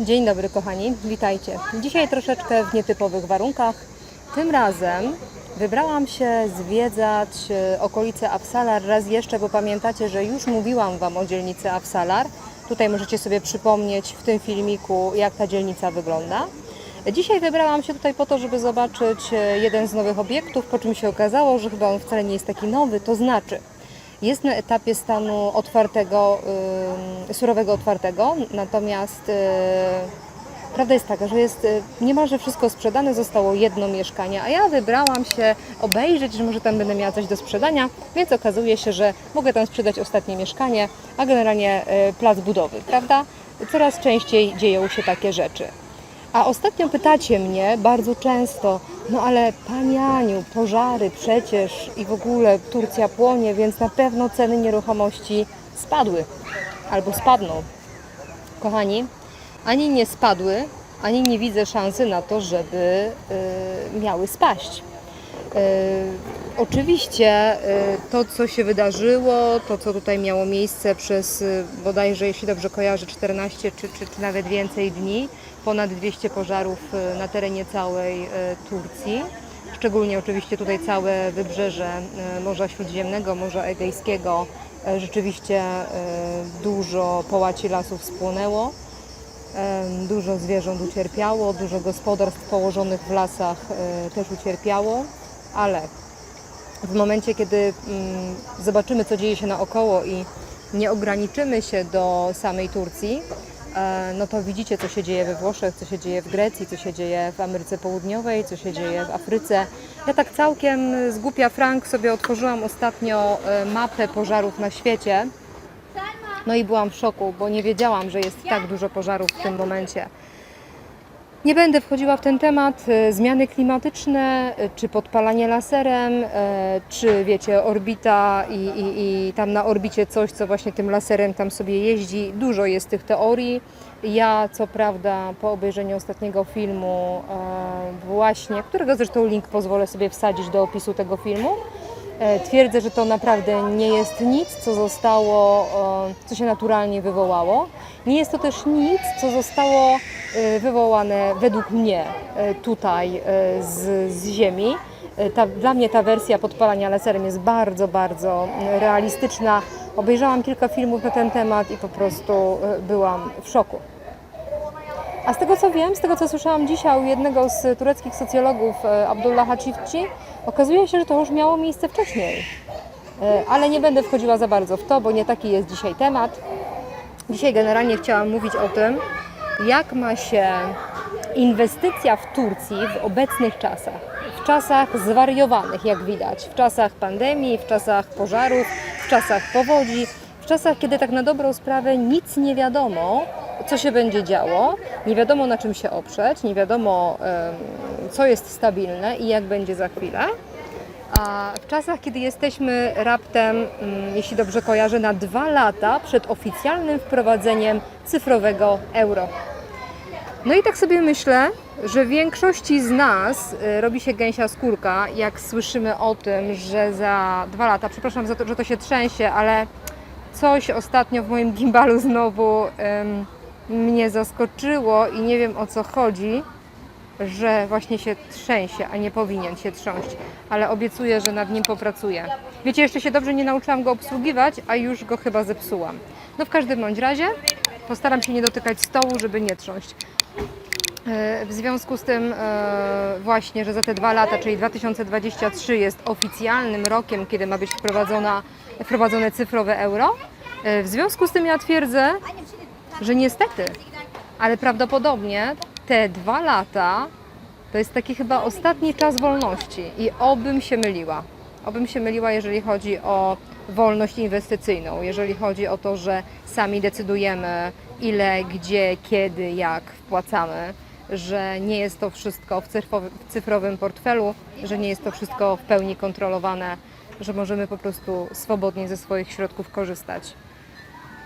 Dzień dobry kochani, witajcie. Dzisiaj troszeczkę w nietypowych warunkach. Tym razem wybrałam się zwiedzać e, okolice Apsalar raz jeszcze, bo pamiętacie, że już mówiłam Wam o dzielnicy Apsalar. Tutaj możecie sobie przypomnieć w tym filmiku, jak ta dzielnica wygląda. Dzisiaj wybrałam się tutaj po to, żeby zobaczyć e, jeden z nowych obiektów, po czym się okazało, że chyba on wcale nie jest taki nowy, to znaczy jest na etapie stanu otwartego, surowego otwartego, natomiast y, prawda jest taka, że jest y, niemalże wszystko sprzedane, zostało jedno mieszkanie, a ja wybrałam się obejrzeć, że może tam będę miała coś do sprzedania, więc okazuje się, że mogę tam sprzedać ostatnie mieszkanie, a generalnie y, plac budowy, prawda? Coraz częściej dzieją się takie rzeczy. A ostatnio pytacie mnie bardzo często, no ale Pani Aniu, pożary przecież i w ogóle Turcja płonie, więc na pewno ceny nieruchomości spadły albo spadną. Kochani, ani nie spadły, ani nie widzę szansy na to, żeby y, miały spaść. Y, Oczywiście y, to, co się wydarzyło, to, co tutaj miało miejsce przez y, bodajże, jeśli dobrze kojarzę, 14 czy, czy, czy nawet więcej dni, ponad 200 pożarów y, na terenie całej y, Turcji. Szczególnie oczywiście tutaj całe wybrzeże y, Morza Śródziemnego, Morza Egejskiego. Rzeczywiście dużo połaci lasów spłonęło. Dużo zwierząt ucierpiało, dużo gospodarstw położonych w lasach też ucierpiało, ale w momencie, kiedy mm, zobaczymy, co dzieje się naokoło i nie ograniczymy się do samej Turcji, no to widzicie, co się dzieje we Włoszech, co się dzieje w Grecji, co się dzieje w Ameryce Południowej, co się dzieje w Afryce. Ja tak całkiem z głupia Frank sobie otworzyłam ostatnio e, mapę pożarów na świecie. No i byłam w szoku, bo nie wiedziałam, że jest tak dużo pożarów w tym momencie. Nie będę wchodziła w ten temat. e, Zmiany klimatyczne, e, czy podpalanie laserem, e, czy wiecie, orbita i, i, i tam na orbicie coś, co właśnie tym laserem tam sobie jeździ. Dużo jest tych teorii. Ja, co prawda, po obejrzeniu ostatniego filmu, właśnie, którego zresztą link pozwolę sobie wsadzić do opisu tego filmu, Twierdzę, że to naprawdę nie jest nic, co zostało, e, co się naturalnie wywołało. Nie jest to też nic, co zostało e, wywołane według mnie e, tutaj e, z, z Ziemi. E, Ta, dla mnie ta wersja podpalania laserem jest bardzo, bardzo mm, realistyczna. Obejrzałam kilka filmów na ten temat i po prostu e, byłam w szoku. A z tego co wiem, z tego co słyszałam dzisiaj u jednego z tureckich socjologów, e, Abdullah Çiftçi, okazuje się, że to już miało miejsce wcześniej. E, Ale nie będę wchodziła za bardzo w to, bo nie taki jest dzisiaj temat. Dzisiaj generalnie chciałam mówić o tym, jak ma się inwestycja w Turcji w obecnych czasach. W czasach zwariowanych, jak widać, w czasach pandemii, w czasach pożarów, w czasach powodzi, w czasach, kiedy tak na dobrą sprawę nic nie wiadomo, co się będzie działo, nie wiadomo na czym się oprzeć, nie wiadomo co jest stabilne i jak będzie za chwilę. A w czasach, kiedy jesteśmy raptem, mm, jeśli dobrze kojarzę, na dwa lata przed oficjalnym wprowadzeniem cyfrowego euro. No i tak sobie myślę, że większości z nas y, robi się gęsia skórka, jak słyszymy o tym, że za dwa lata, przepraszam za to, że to się trzęsie, ale coś ostatnio w moim gimbalu znowu mnie zaskoczyło i nie wiem o co chodzi, że właśnie się trzęsie, a nie powinien się trząść, ale obiecuję, że nad nim popracuję. Wiecie, jeszcze się dobrze nie nauczyłam go obsługiwać, a już go chyba zepsułam. No w każdym bądź razie postaram się nie dotykać stołu, żeby nie trząść. E, W związku z tym e, właśnie, że za te dwa lata, czyli 2023 jest oficjalnym rokiem, kiedy ma być wprowadzone cyfrowe euro, e, w związku z tym ja twierdzę, że niestety, ale prawdopodobnie te dwa lata to jest taki chyba ostatni czas wolności i obym się myliła. Obym się myliła, jeżeli chodzi o wolność inwestycyjną, jeżeli chodzi o to, że sami decydujemy ile, gdzie, kiedy, jak wpłacamy, że nie jest to wszystko w cyfrowym, portfelu, że nie jest to wszystko w pełni kontrolowane, że możemy po prostu swobodnie ze swoich środków korzystać.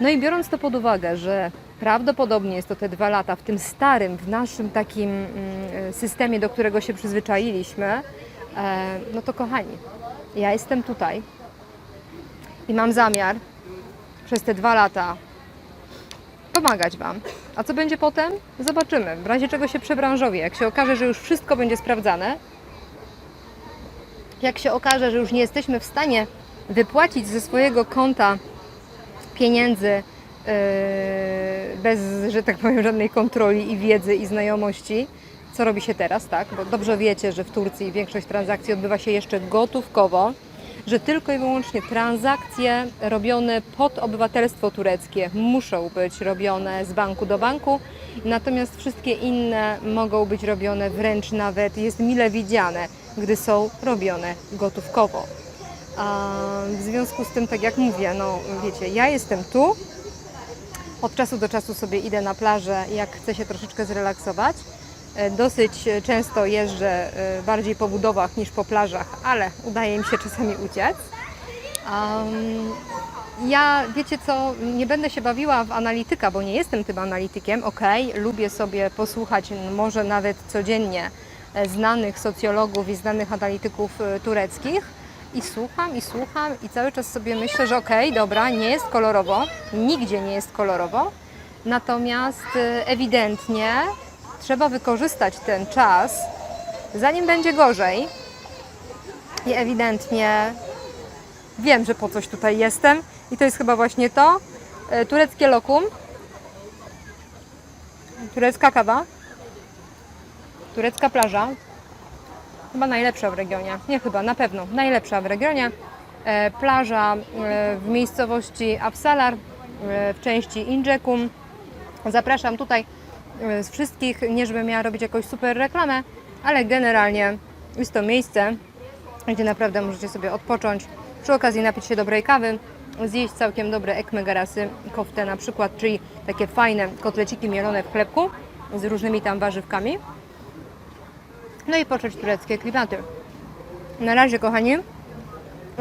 No i biorąc to pod uwagę, że prawdopodobnie jest to te dwa lata w tym starym, w naszym takim mm, systemie, do którego się przyzwyczailiśmy, e, no to kochani, ja jestem tutaj i mam zamiar przez te dwa lata pomagać Wam. A co będzie potem? Zobaczymy. W razie czego się przebranżowię. Jak się okaże, że już wszystko będzie sprawdzane, jak się okaże, że już nie jesteśmy w stanie wypłacić ze swojego konta pieniędzy yy, bez, że tak powiem, żadnej kontroli i wiedzy i znajomości, co robi się teraz, tak? Bo dobrze wiecie, że w Turcji większość transakcji odbywa się jeszcze gotówkowo, że tylko i wyłącznie transakcje robione pod obywatelstwo tureckie muszą być robione z banku do banku, natomiast wszystkie inne mogą być robione wręcz nawet jest mile widziane, gdy są robione gotówkowo. A w związku z tym, tak jak mówię, no wiecie, ja jestem tu, od czasu do czasu sobie idę na plażę, jak chcę się troszeczkę zrelaksować. E, Dosyć często jeżdżę e, bardziej po budowach niż po plażach, ale udaje mi się czasami uciec. Um, ja, wiecie co, nie będę się bawiła w analityka, bo nie jestem tym analitykiem. Ok, lubię sobie posłuchać, może nawet codziennie, e, znanych socjologów i znanych analityków e, tureckich. I słucham, i słucham, i cały czas sobie myślę, że okej, dobra, nie jest kolorowo, nigdzie nie jest kolorowo, natomiast e, ewidentnie trzeba wykorzystać ten czas, zanim będzie gorzej. I ewidentnie wiem, że po coś tutaj jestem i to jest chyba właśnie to. E, Tureckie lokum, turecka kawa, turecka plaża, chyba najlepsza w regionie, nie chyba, na pewno najlepsza w regionie. E, Plaża e, w miejscowości Afsalar e, w części Injekum. Zapraszam tutaj e, z wszystkich, nie żebym miała robić jakąś super reklamę, ale generalnie jest to miejsce, gdzie naprawdę możecie sobie odpocząć, przy okazji napić się dobrej kawy, zjeść całkiem dobre ekme garasy, koftę na przykład, czyli takie fajne kotleciki mielone w chlebku z różnymi tam warzywkami. No i poczuć tureckie klimaty. Na razie, kochani,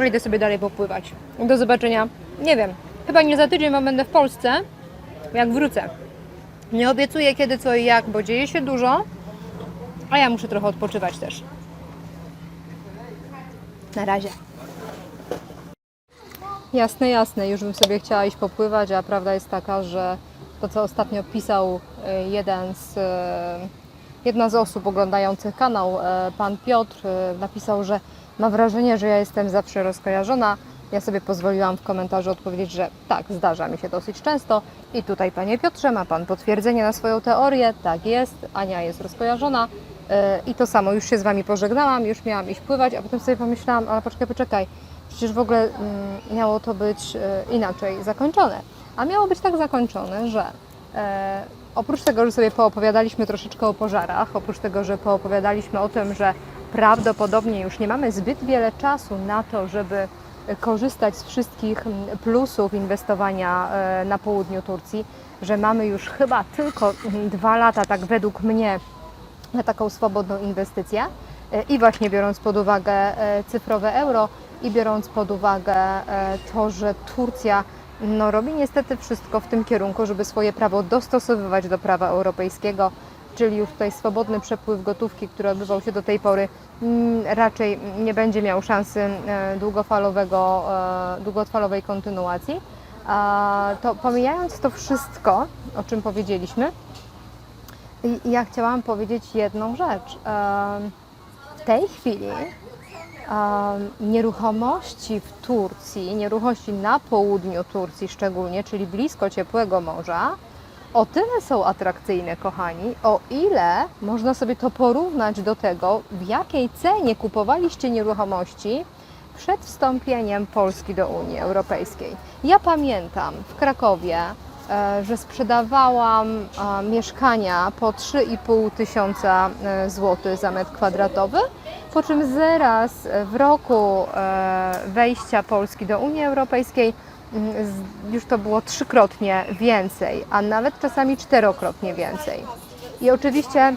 idę sobie dalej popływać. Do zobaczenia, nie wiem, chyba nie za tydzień, bo będę w Polsce, jak wrócę. Nie obiecuję kiedy, co i jak, bo dzieje się dużo, a ja muszę trochę odpoczywać też. Na razie. Jasne, jasne, już bym sobie chciała iść popływać, a prawda jest taka, że to, co ostatnio pisał e, jeden z, jedna z osób oglądających kanał, e, pan Piotr, e, napisał, że ma wrażenie, że ja jestem zawsze rozkojarzona. Ja sobie pozwoliłam w komentarzu odpowiedzieć, że tak, zdarza mi się dosyć często. I tutaj, panie Piotrze, ma pan potwierdzenie na swoją teorię. Tak jest, Ania jest rozkojarzona. E, I to samo, już się z wami pożegnałam, już miałam iść pływać, a potem sobie pomyślałam, ale poczekaj, poczekaj, przecież w ogóle mm, miało to być inaczej zakończone. A miało być tak zakończone, że oprócz tego, że sobie poopowiadaliśmy troszeczkę o pożarach, oprócz tego, że poopowiadaliśmy o tym, że prawdopodobnie już nie mamy zbyt wiele czasu na to, żeby korzystać z wszystkich mm, plusów inwestowania e, na południu Turcji, że mamy już chyba tylko mm, dwa lata, tak według mnie, na taką swobodną inwestycję. E, I właśnie biorąc pod uwagę e, cyfrowe euro i biorąc pod uwagę to, że Turcja no, robi niestety wszystko w tym kierunku, żeby swoje prawo dostosowywać do prawa europejskiego, czyli już tutaj swobodny przepływ gotówki, który odbywał się do tej pory, mm, raczej nie będzie miał szansy e, długofalowego, e, długofalowej kontynuacji. To pomijając to wszystko, o czym powiedzieliśmy, ja chciałam powiedzieć jedną rzecz. Em, W tej chwili nieruchomości w Turcji, nieruchomości na południu Turcji szczególnie, czyli blisko ciepłego morza, o tyle są atrakcyjne, kochani, o ile można sobie to porównać do tego, w jakiej cenie kupowaliście nieruchomości przed wstąpieniem Polski do Unii Europejskiej. Ja pamiętam w Krakowie, e, że sprzedawałam e, mieszkania po 3,5 tysiąca e, złotych za metr kwadratowy, po czym zaraz w roku e, wejścia Polski do Unii Europejskiej mm, już to było trzykrotnie więcej, a nawet czasami czterokrotnie więcej. I oczywiście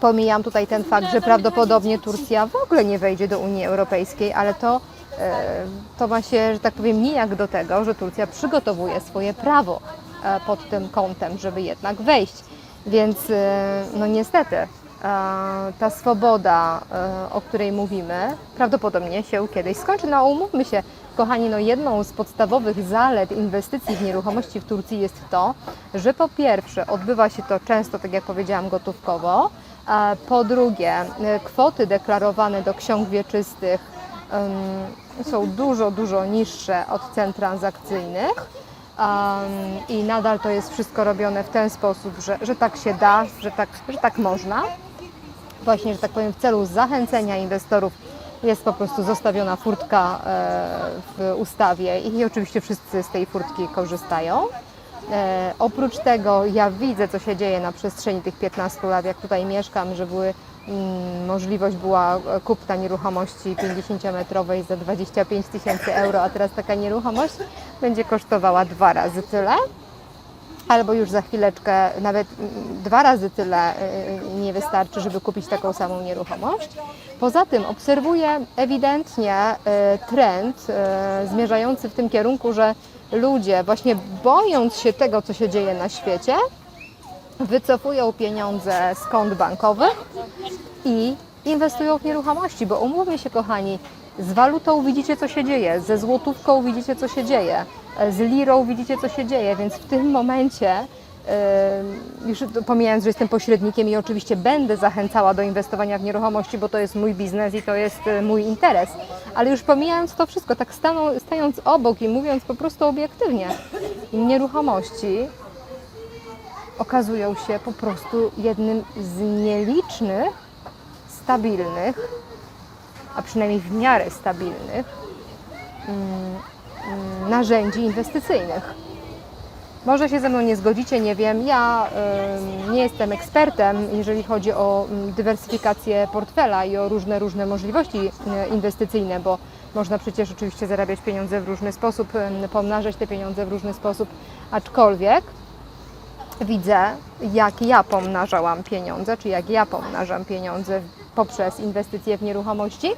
pomijam tutaj ten fakt, że prawdopodobnie Turcja w ogóle nie wejdzie do Unii Europejskiej, ale to, e, to ma się, że tak powiem, nijak do tego, że Turcja przygotowuje swoje prawo e, pod tym kątem, żeby jednak wejść. Więc no niestety ta swoboda, e, o której mówimy, prawdopodobnie się kiedyś skończy. No umówmy się, Kochani, no jedną z podstawowych zalet inwestycji w nieruchomości w Turcji jest to, że po pierwsze odbywa się to często, tak jak powiedziałam, gotówkowo, a po drugie e, kwoty deklarowane do ksiąg wieczystych są dużo, dużo niższe od cen transakcyjnych. Um, I nadal to jest wszystko robione w ten sposób, że, że tak się da, że tak, że tak można. Właśnie, że tak powiem, w celu zachęcenia inwestorów jest po prostu zostawiona furtka e, w ustawie i oczywiście wszyscy z tej furtki korzystają. E, oprócz tego ja widzę, co się dzieje na przestrzeni tych 15 lat, jak tutaj mieszkam, że były, mm, możliwość była kupna nieruchomości 50-metrowej za 25 tysięcy euro, a teraz taka nieruchomość będzie kosztowała dwa razy tyle albo już za chwileczkę nawet dwa razy tyle y, nie wystarczy, żeby kupić taką samą nieruchomość. Poza tym obserwuję ewidentnie y, trend y, zmierzający w tym kierunku, że ludzie właśnie bojąc się tego, co się dzieje na świecie, wycofują pieniądze z kont bankowych i inwestują w nieruchomości, bo umówmy się kochani, z walutą widzicie co się dzieje, ze złotówką widzicie co się dzieje, z lirą widzicie co się dzieje, więc w tym momencie już pomijając, że jestem pośrednikiem i oczywiście będę zachęcała do inwestowania w nieruchomości, bo to jest mój biznes i to jest e, mój interes, ale już pomijając to wszystko, tak staną, stając obok i mówiąc po prostu obiektywnie, nieruchomości okazują się po prostu jednym z nielicznych, stabilnych, a przynajmniej w miarę stabilnych mm, mm, narzędzi inwestycyjnych. Może się ze mną nie zgodzicie, nie wiem. Ja nie jestem ekspertem, jeżeli chodzi o ym, dywersyfikację portfela i o różne, różne możliwości y, inwestycyjne, bo można przecież oczywiście zarabiać pieniądze w różny sposób, pomnażać te pieniądze w różny sposób, aczkolwiek widzę, jak ja pomnażałam pieniądze, czy jak ja pomnażam pieniądze poprzez inwestycje w nieruchomości,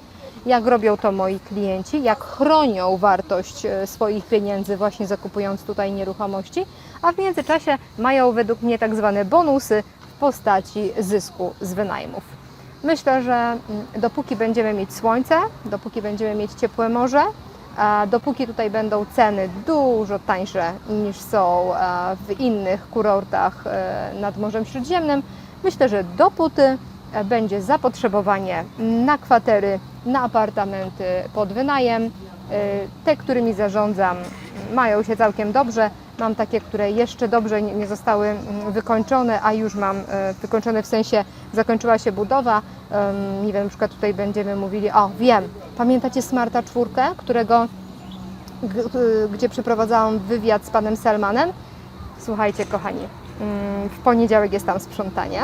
jak robią to moi klienci, jak chronią wartość e, swoich pieniędzy właśnie zakupując tutaj nieruchomości, a w międzyczasie mają według mnie tak zwane bonusy w postaci zysku z wynajmów. Myślę, że mm, dopóki będziemy mieć słońce, dopóki będziemy mieć ciepłe morze, dopóki tutaj będą ceny dużo tańsze niż są e, w innych kurortach e, nad Morzem Śródziemnym, myślę, że dopóty będzie zapotrzebowanie na kwatery, na apartamenty pod wynajem. Te, którymi zarządzam, mają się całkiem dobrze. Mam takie, które jeszcze dobrze nie zostały mm, wykończone, a już mam e, wykończone w sensie zakończyła się budowa. Nie wiem, na przykład tutaj będziemy mówili, o wiem, pamiętacie Smarta czwórkę, którego gdzie przeprowadzałam wywiad z panem Selmanem. Słuchajcie, kochani, mm, w poniedziałek jest tam sprzątanie.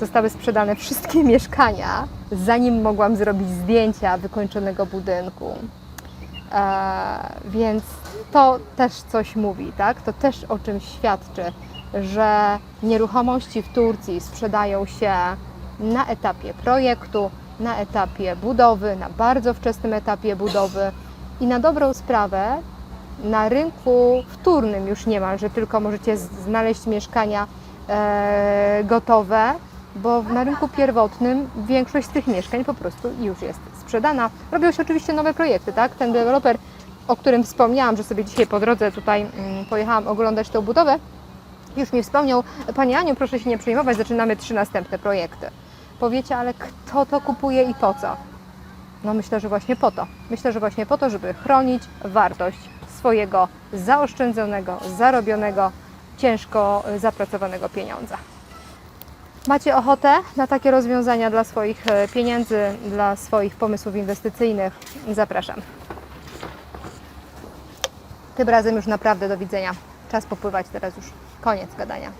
Zostały sprzedane wszystkie mieszkania, zanim mogłam zrobić zdjęcia wykończonego budynku. E, więc to też coś mówi, tak? To też o czym świadczy, że nieruchomości w Turcji sprzedają się na etapie projektu, na etapie budowy, na bardzo wczesnym etapie budowy i na dobrą sprawę na rynku wtórnym już niemalże tylko możecie znaleźć mieszkania e, gotowe, bo na rynku pierwotnym większość z tych mieszkań po prostu już jest sprzedana. Robią się oczywiście nowe projekty, tak? Ten deweloper, o którym wspomniałam, że sobie dzisiaj po drodze tutaj mm, pojechałam oglądać tą budowę, już mi wspomniał, Pani Aniu, proszę się nie przejmować, zaczynamy trzy następne projekty. Powiecie, ale kto to kupuje i po co? No myślę, że właśnie po to. Myślę, że właśnie po to, żeby chronić wartość swojego zaoszczędzonego, zarobionego, ciężko y, zapracowanego pieniądza. Macie ochotę na takie rozwiązania dla swoich e, pieniędzy, dla swoich pomysłów inwestycyjnych? Zapraszam. Tym razem już naprawdę do widzenia. Czas popływać teraz już. Koniec gadania.